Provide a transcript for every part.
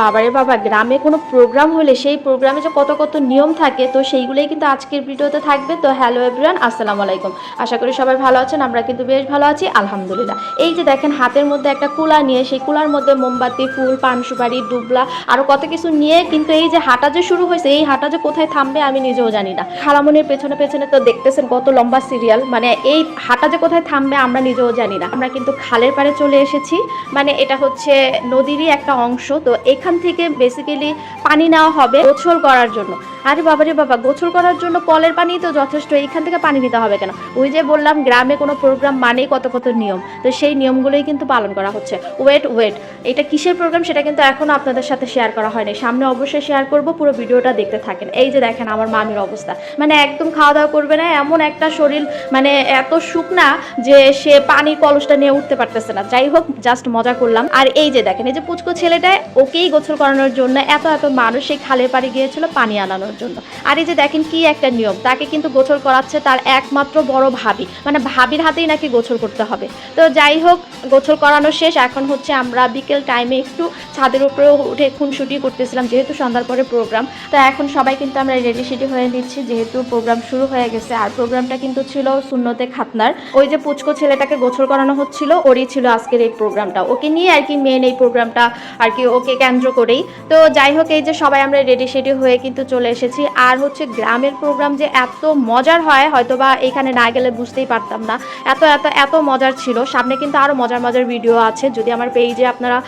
বাবারে বাবা, গ্রামে কোনো প্রোগ্রাম হলে, সেই প্রোগ্রামে যে কত কত নিয়ম থাকে, তো সেইগুলোই কিন্তু আজকের ভিডিওতে থাকবে। তো হ্যালো এভরিওয়ান আসসালামু আলাইকুম। আশা করি সবাই ভালো আছেন, আমরা কিন্তু বেশ ভালো আছি, আলহামদুলিল্লাহ। এই যে দেখেন, হাতের মধ্যে একটা কুলা নিয়ে, সেই কুলার মধ্যে মোমবাতি, ফুল, পান, সুপারি দুবলা আরও কত কিছু নিয়ে, কিন্তু এই যে হাঁটা যে শুরু হয়েছে, এই হাঁটা যে কোথায় থামবে আমি নিজেও জানি না। খালামনির পেছনে পেছনে তো দেখতেছেন কত লম্বা সিরিয়াল মানে এই হাঁটা যে কোথায় থামবে আমরা নিজেও জানি না। আমরা কিন্তু খালের পাড়ে চলে এসেছি মানে এটা হচ্ছে নদীরই একটা অংশ, তো এখান থেকে বেসিক্যালি পানি নেওয়া হবে গোসল করার জন্য। আরে বাবা রে বাবা, গোসল করার জন্য কলের পানি তো যথেষ্ট এইখান থেকে পানি নিতে হবে কেন? ওই যে বললাম, গ্রামে কোনো প্রোগ্রাম মানেই কত কত নিয়ম, তো সেই নিয়মগুলোই কিন্তু পালন করা হচ্ছে। ওয়েট ওয়েট এটা কিসের প্রোগ্রাম সেটা কিন্তু এখনও আপনাদের সাথে শেয়ার করা হয়নি। সামনে অবশ্যই শেয়ার করব, পুরো ভিডিওটা দেখতে থাকেন। এই যে দেখেন আমার মামির অবস্থা। মানে একদম খাওয়া দাওয়া করবে না, এমন একটা শরীর মানে এত শুকনা যে সে পানির কলসটা নিয়ে উঠতে পারতেছে না। যাই হোক জাস্ট মজা করলাম। আর এই যে দেখেন, এই যে পুচকো ছেলেটা, ওকেই গোসল করানোর জন্য এত এত মানুষ সেই খালের পাড়ে গিয়েছিল পানি আনানোর জন্য। আর এই যে দেখেন কি একটা নিয়ম, তাকে কিন্তু গোসল করাচ্ছে তার একমাত্র বড় ভাবি। মানে ভাবির হাতেই নাকি গোসল করতে হবে। তো যাই হোক, গোসল করানো শেষ। এখন হচ্ছে আমরা বিকেল টাইমে একটু ছাদের উপরে উঠে খুনসুটি করতেছিলাম, যেহেতু সন্ধ্যার পরে প্রোগ্রাম তো এখন সবাই কিন্তু আমরা রেডি সেডি হয়ে নিচ্ছি, যেহেতু প্রোগ্রাম শুরু হয়ে গেছে। আর প্রোগ্রামটা কিন্তু ছিল শূন্যতে খাতনার। ওই যে পুচকো ছেলেটাকে গোসল করানো হচ্ছিল, ওরই ছিল আজকের এই প্রোগ্রামটা ওকে নিয়ে আর কি মেন এই প্রোগ্রামটা আর কি, ওকে কেন্দ্র করেই। তো যাই হোক, এই যে সবাই আমরা রেডি সেডি হয়ে কিন্তু চলে এসেছি। আর হচ্ছে গ্রামের প্রোগ্রাম যে এত মজার হয় হয়তো বা এখানে না গেলে বুঝতেই পারতাম না। এত এত এত মজার ছিল। সামনে কিন্তু আরও মজার মজার ভিডিও আছে। যদি আমার পেজে আপনারা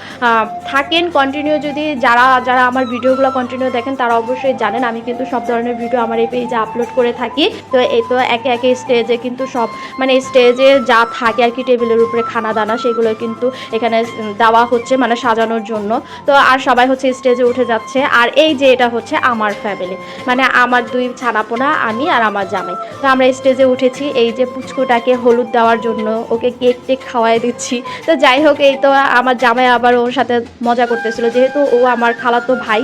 থাকেন কন্টিনিউ যদি, যারা যারা আমার ভিডিওগুলো কন্টিনিউ দেখেন, তারা অবশ্যই জানেন আমি কিন্তু সব ধরনের ভিডিও আমার এই পেজে আপলোড করে থাকি। তো এই তো একে একে স্টেজে কিন্তু সব মানে স্টেজে যা থাকে আর কি টেবিলের উপরে খানা দানা সেগুলো কিন্তু এখানে দেওয়া হচ্ছে মানে সাজানোর জন্য। তো আর সবাই হচ্ছে স্টেজে উঠে যাচ্ছে। আর এই যে এটা হচ্ছে আমার ফ্যামিলি মানে আমার দুই ছানাপোনা, আমি আর আমার জামাই। তো আমরা স্টেজে উঠেছি, এই যে পুচকুটাকে হলুদ দেওয়ার জন্য ওকে কেক টেক খাওয়াই দিচ্ছি। তো যাই হোক, এই তো আমার জামাই আবার ওর সাথে মজা করতেছিল। যেহেতু ও আমার খালাতো ভাই,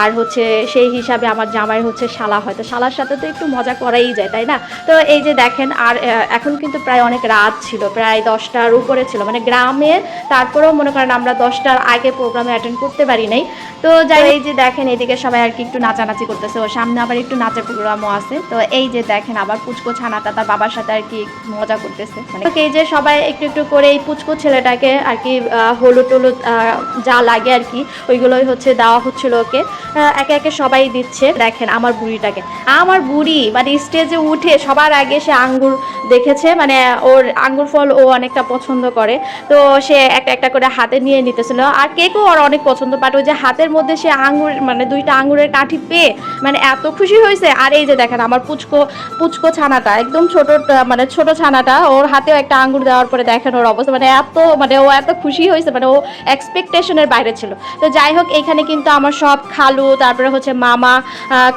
আর হচ্ছে সেই হিসাবে আমার জামাই হচ্ছে শালা হয়। তো শালার সাথে তো একটু মজা করাই যায়, তাই না? তো এই যে দেখেন, আর এখন কিন্তু প্রায় অনেক রাত ছিল, প্রায় দশটার উপরে ছিল। মানে গ্রামে তারপরেও মনে করেন আমরা দশটার আগে প্রোগ্রামে অ্যাটেন্ড করতে পারি নাই। তো যাই এই যে দেখেন এদিকে সবাই আর কি একটু নাচানাচি করতেছে। ও সামনে আবার একটু নাচের প্রোগ্রামও আছে। তো এই যে দেখেন আবার পুচকো ছানাটা তার বাবার সাথে আর কি মজা করতেছে। মানে এই যে সবাই একটু একটু করে এই পুচকো ছেলেটাকে আর কি হলুদ টলুদ যা লাগে আর কি ওইগুলোই হচ্ছে দেওয়া হচ্ছিল ওকে। একে একে সবাই দিচ্ছে। দেখেন আমার বুড়িটাকে। আমার বুড়ি মানে স্টেজে উঠে সবার আগে সে আঙ্গুর দেখেছে। মানে ওর আঙ্গুর ফল ও অনেকটা পছন্দ করে। তো সে একটা একটা করে হাতে নিয়ে নিতেছিল। আর কেকও ওর অনেক পছন্দ। বাট ওই যে হাতের মধ্যে সে আঙুর মানে দুইটা আঙুরের কাঠি পেয়ে মানে এত খুশি হয়েছে। আর এই যে দেখেন আমার পুচকো পুচকো ছানাটা, একদম ছোট মানে ছোট ছানাটা, ওর হাতেও একটা আঙুর দেওয়ার পরে দেখেন ওর অবস্থা মানে এত মানে ও এত খুশি হয়েছে মানে ও এক্সপেকটেশনের বাইরে ছিল। তো যাই হোক, এখানে কিন্তু আমার সব খালু, তারপরে হচ্ছে মামা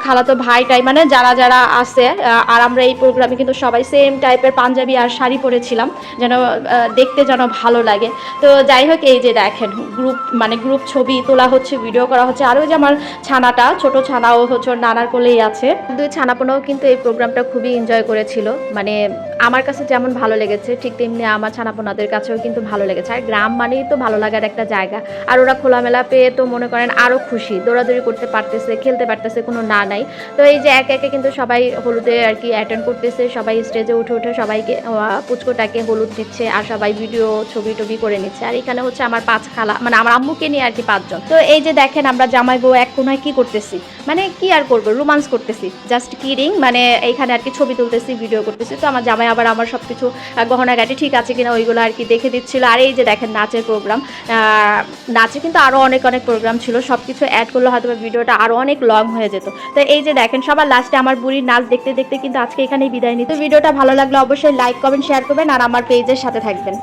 খালাতো ভাইটাই মানে যারা যারা আছে আর আমরা এই প্রোগ্রামে কিন্তু সবাই সেম টাইপের পাঞ্জাবি আর শাড়ি পরেছিলাম, যেন দেখতে যেন ভালো লাগে। তো যাই হোক, এই যে দেখেন গ্রুপ মানে গ্রুপ ছবি তোলা হচ্ছে ভিডিও করা হচ্ছে। আর ওই যে আমার ছানাটা, ছোট ছানাও হচ্ছে নানার কোলেই আছে। দুই ছানাপোনাও কিন্তু এই প্রোগ্রামটা খুবই এনজয় করেছিল। মানে আমার কাছে যেমন ভালো লেগেছে, ঠিক তেমনি আমার ছানাপোনাদের কাছেও কিন্তু ভালো লেগেছে। আর গ্রাম মানেই তো ভালো লাগার একটা জায়গা। আর ওরা খোলামেলা পেয়ে তো মনে করেন আরও খুশি। দৌড়াদৌড়ি করতে পারতেছে, খেলতে পারতেছে, কোনো না নাই। তো এই যে একে একে কিন্তু সবাই হলুদে আর কি অ্যাটেন্ড করতেছে, সবাই স্টেজে উঠে উঠে সবাইকে পুচকোটাকে হলুদ দিচ্ছে আর সবাই ভিডিও ছবি টবি করে নিচ্ছে। আর এখানে হচ্ছে আমার পাঁচ খালা মানে আমার আম্মুকে নিয়ে আর কি পাঁচজন। তো এই যে দেখেন আমরা জামাই বউ এক কোনায় কি করতেছি? মানে কি আর করব? রোমান্স করতেছি। জাস্ট কিরিং মানে এইখানে আর কি ছবি তুলতেছি ভিডিও করতেছি। তো আমার জামাই আবার আমার সব কিছু গহনাগাটি ঠিক আছে কিনা ওইগুলো আর কি দেখে দিচ্ছিল। আর এই যে দেখেন নাচের প্রোগ্রাম নাচে কিন্তু আরও অনেক অনেক প্রোগ্রাম ছিল। সব কিছু অ্যাড করলে হয়তো ভিডিওটা আরও অনেক লং হয়ে যেত। তো এই যে দেখেন সবার লাস্টে আমার বুড়ির নাচ দেখতে দেখতে কিন্তু আজকে এখানেই বিদায় নিত ভিডিওটা ভালো লাগলে অবশ্যই লাইক কমেন্ট শেয়ার করবেন আর আমার পেজের সাথে থাকবেন।